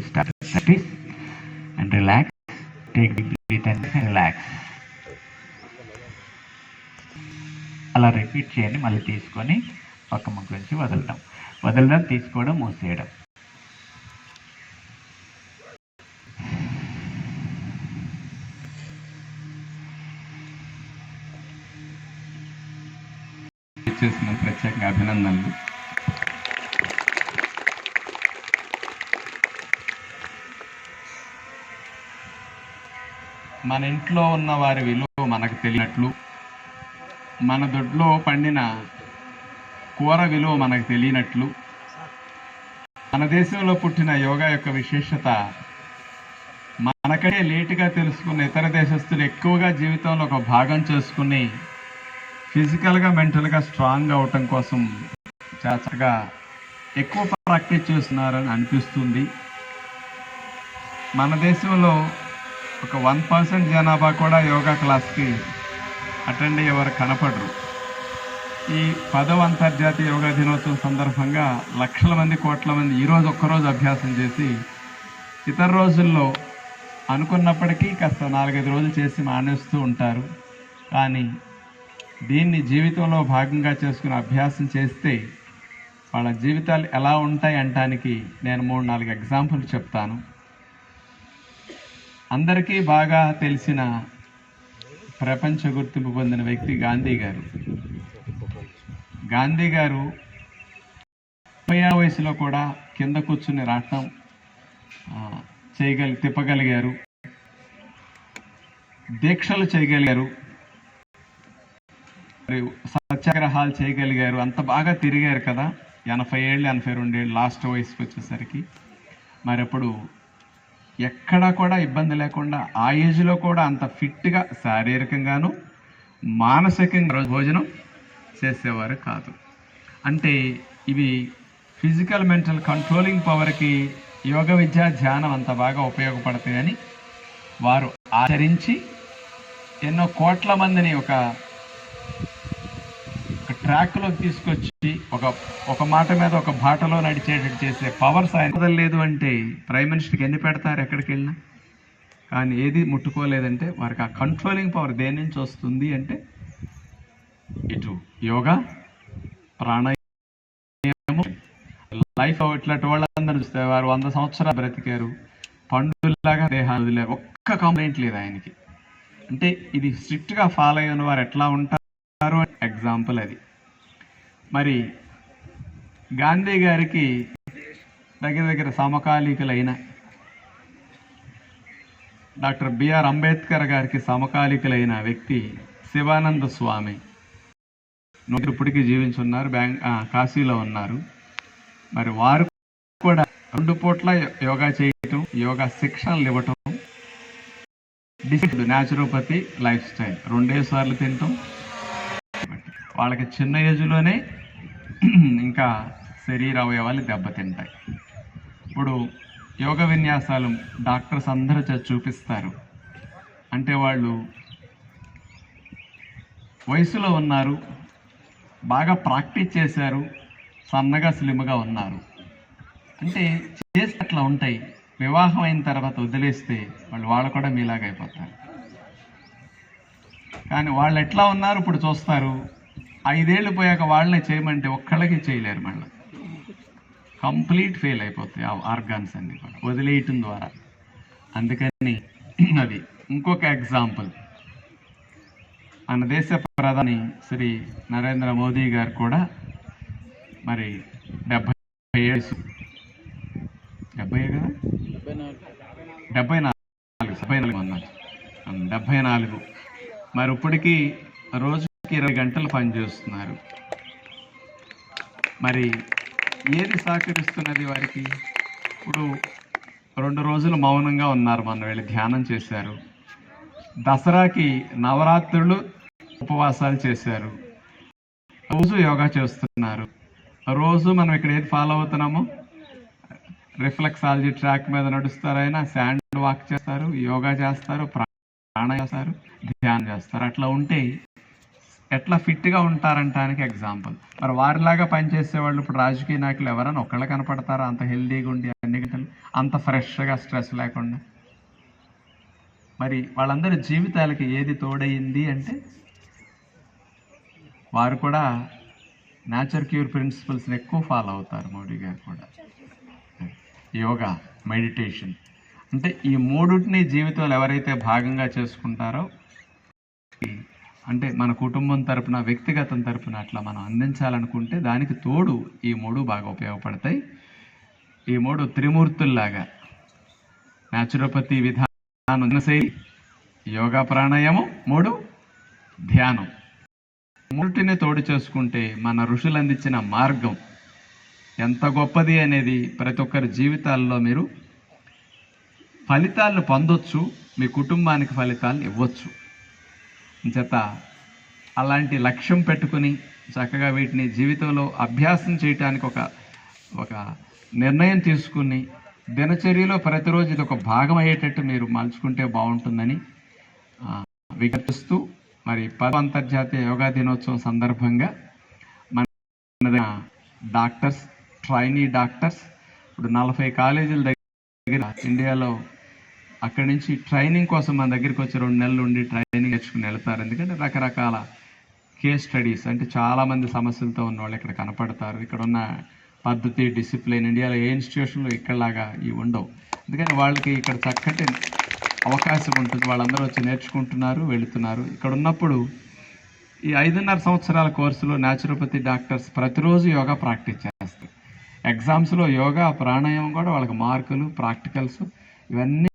start practice and relax. Take deep breath and relax. అలా repeat చేయండి. మళ్ళీ తీసుకొని పక్క ముగ్గు నుంచి వదలడం. వదలడం తీసుకోవడం మూసేయడం. చేసిన ప్రత్యేకంగా అభినందనలు. మన ఇంట్లో ఉన్న వారి విలువ మనకు తెలియనట్లు మన దొడ్లో పండిన కూర విలువ మనకు తెలియనట్లు మన దేశంలో పుట్టిన యోగా యొక్క విశేషత మనకంటే లేటుగా తెలుసుకున్న ఇతర దేశస్తులు ఎక్కువగా జీవితంలో ఒక భాగం చేసుకుని ఫిజికల్గా మెంటల్గా స్ట్రాంగ్ అవటం కోసం చాలా చక్కగా ఎక్కువ ప్రాక్టీస్ చేస్తున్నారని అనిపిస్తుంది. మన దేశంలో ఒక వన్ పర్సెంట్ జనాభా కూడా యోగా క్లాస్కి అటెండ్ అయ్యేవారు కనపడరు. ఈ పదవ అంతర్జాతీయ యోగా దినోత్సవం సందర్భంగా లక్షల మంది కోట్ల మంది ఈరోజు ఒక్కరోజు అభ్యాసం చేసి ఇతర రోజుల్లో అనుకున్నప్పటికీ కాస్త నాలుగైదు రోజులు చేసి మానేస్తూ ఉంటారు. కానీ దీన్ని జీవితంలో భాగంగా చేసుకుని అభ్యాసం చేస్తే వాళ్ళ జీవితాలు ఎలా ఉంటాయి అంటానికి నేను మూడు నాలుగు ఎగ్జాంపుల్ చెప్తాను. అందరికీ బాగా తెలిసిన ప్రపంచ గుర్తింపు పొందిన వ్యక్తి గాంధీ గారు. గాంధీ గారు ముప్పై వయసులో కూడా కింద కూర్చుని రావటం చేయగలి తిప్పగలిగారు. దీక్షలు చేయగలిగారు. మరి సత్యాగ్రహాలు చేయగలిగారు. అంత బాగా తిరిగారు కదా. ఎనభై ఏళ్ళు ఎనభై రెండేళ్ళు లాస్ట్ వయసుకి వచ్చేసరికి. మరెప్పుడు ఎక్కడా కూడా ఇబ్బంది లేకుండా ఆ ఏజ్లో కూడా అంత ఫిట్గా శారీరకంగాను మానసికంగా భోజనం చేసేవారు కాదు. అంటే ఇవి ఫిజికల్ మెంటల్ కంట్రోలింగ్ పవర్కి యోగ విద్య ధ్యానం అంత బాగా ఉపయోగపడతాయని వారు ఆచరించి ఎన్నో కోట్ల మందిని ఒక ట్రాక్లోకి తీసుకొచ్చి ఒక ఒక మాట మీద ఒక బాటలో నడిచేటట్టు చేసే పవర్స్ ఆయన లేదు అంటే ప్రైమ్ మినిస్టర్కి ఎన్ని పెడతారు ఎక్కడికి వెళ్ళినా? కానీ ఏది ముట్టుకోలేదంటే వారికి ఆ కంట్రోలింగ్ పవర్ దేని నుంచి వస్తుంది అంటే ఇటు యోగా ప్రాణాయామం లైఫ్ ఇట్లాంటి వాళ్ళందరూ చూస్తే వారు వంద సంవత్సరాలు బ్రతికారు. పండులాగా దేహాలు వదిలే ఒక్క కంప్లైంట్ లేదు ఆయనకి. అంటే ఇది స్ట్రిక్ట్గా ఫాలో అయిన వారు ఎట్లా ఉంటారు? ఎగ్జాంపుల్ అది. మరి గాంధీ గారికి దగ్గర దగ్గర సమకాలీకులైన డాక్టర్ బిఆర్ అంబేద్కర్ గారికి సమకాలీకులైన వ్యక్తి శివానంద స్వామి. ఇప్పటికీ జీవించున్నారు బ్యాంక్ కాశీలో ఉన్నారు. మరి వారు కూడా రెండు పూట్ల యోగా చేయటం యోగా శిక్షణలు ఇవ్వటం డిసిప్లిన్ న్యాచురోపతి లైఫ్ స్టైల్ రెండే సార్లు తింటాం వాళ్ళకి చిన్న ఏజ్లోనే ఇంకా శరీర అవయవాలు దెబ్బతింటాయి. ఇప్పుడు యోగ విన్యాసాలు డాక్టర్స్ అందరూ చూపిస్తారు. అంటే వాళ్ళు వయసులో ఉన్నారు బాగా ప్రాక్టీస్ చేశారు సన్నగా స్లిమ్గా ఉన్నారు. అంటే చేసి అట్లా ఉంటాయి. వివాహం అయిన తర్వాత వదిలేస్తే వాళ్ళు వాళ్ళు కూడా మీలాగా అయిపోతారు. కానీ వాళ్ళు ఎట్లా ఉన్నారు ఇప్పుడు చూస్తారు. ఐదేళ్ళు పోయాక వాళ్ళనే చేయమంటే ఒక్కళ్ళకి చేయలేరు మళ్ళీ. కంప్లీట్ ఫెయిల్ అయిపోతాయి ఆ ఆర్గాన్స్ అన్ని కూడా. వదిలేయటం ద్వారా. అందుకని అది ఇంకొక ఎగ్జాంపుల్. మన దేశ ప్రధాని శ్రీ నరేంద్ర మోదీ గారు కూడా మరి డెబ్బై ఏడు డెబ్బై కదా? డెబ్బై నాలుగు. డెబ్బై నాలుగు అన్నారు. డెబ్బై నాలుగు. మరి ఇప్పటికీ రోజు నెలకి ఇరవై గంటలు పనిచేస్తున్నారు. మరి ఏది సహకరిస్తున్నది వారికి? ఇప్పుడు రెండు రోజులు మౌనంగా ఉన్నారు మన వెళ్ళి ధ్యానం చేశారు. దసరాకి నవరాత్రులు ఉపవాసాలు చేశారు. రోజు యోగా చేస్తున్నారు. రోజు మనం ఇక్కడ ఏది ఫాలో అవుతున్నామో? రిఫ్లెక్సాలజీ ట్రాక్ మీద నడుస్తారైనా శాండ్ వాక్ చేస్తారు యోగా చేస్తారు ప్రాణ చేస్తారు ధ్యానం చేస్తారు. అట్లా ఉంటే ఎట్లా ఫిట్గా ఉంటారంటానికి ఎగ్జాంపుల్ మరి వారిలాగా పనిచేసే వాళ్ళు ఇప్పుడు రాజకీయ నాయకులు ఎవరైనా ఒక్కళ్ళు కనపడతారా? అంత హెల్దీగా ఉండి అన్ని గంటలు అంత ఫ్రెష్గా స్ట్రెస్ లేకుండా. మరి వాళ్ళందరి జీవితాలకి ఏది తోడయింది అంటే వారు కూడా నేచర్ క్యూర్ ప్రిన్సిపల్స్ని ఎక్కువ ఫాలో అవుతారు మోడీ గారు కూడా. Yoga meditation. అంటే ఈ మూడుటిని జీవితంలో ఎవరైతే భాగంగా చేసుకుంటారో అంటే మన కుటుంబం తరపున వ్యక్తిగతం తరపున అట్లా మనం అందించాలనుకుంటే దానికి తోడు ఈ మూడు బాగా ఉపయోగపడతాయి. ఈ మూడు త్రిమూర్తుల్లాగా. న్యాచురోపతి విధానం శైలి యోగా ప్రాణాయామం మూడు ధ్యానం. మూటిని తోడు చేసుకుంటే మన ఋషులు అందించిన మార్గం ఎంత గొప్పది అనేది ప్రతి ఒక్కరి జీవితాల్లో మీరు ఫలితాలను పొందొచ్చు మీ కుటుంబానికి ఫలితాలు ఇవ్వచ్చు. చేత అలాంటి లక్ష్యం పెట్టుకుని చక్కగా వీటిని జీవితంలో అభ్యాసం చేయటానికి ఒక ఒక నిర్ణయం తీసుకుని దినచర్యలో ప్రతిరోజు ఇది ఒక భాగం అయ్యేటట్టు మీరు మలుచుకుంటే బాగుంటుందని విజ్ఞప్తిస్తూ మరి పదవ అంతర్జాతీయ యోగా దినోత్సవం సందర్భంగా మన డాక్టర్స్ ట్రైనీ డాక్టర్స్ ఇప్పుడు నలభై కాలేజీల దగ్గర ఇండియాలో అక్కడి నుంచి ట్రైనింగ్ కోసం మన దగ్గరికి వచ్చి రెండు నెలలు ఉండి ట్రైనింగ్ నేర్చుకుని వెళ్తారు. ఎందుకంటే రకరకాల కేస్ స్టడీస్ అంటే చాలామంది సమస్యలతో ఉన్న వాళ్ళు ఇక్కడ కనపడతారు. ఇక్కడ ఉన్న పద్ధతి డిసిప్లిన్ ఇండియాలో ఏ ఇన్స్టిట్యూషన్లో ఇక్కడలాగా ఇవి ఉండవు. ఎందుకంటే వాళ్ళకి ఇక్కడ చక్కటి అవకాశం ఉంటుంది. వాళ్ళందరూ వచ్చి నేర్చుకుంటున్నారు వెళుతున్నారు. ఇక్కడ ఉన్నప్పుడు ఈ ఐదున్నర సంవత్సరాల కోర్సులో న్యాచురోపతి డాక్టర్స్ ప్రతిరోజు యోగా ప్రాక్టీస్ చేస్తారు. ఎగ్జామ్స్లో యోగా ప్రాణాయామం కూడా వాళ్ళకి మార్కులు ప్రాక్టికల్స్ ఇవన్నీ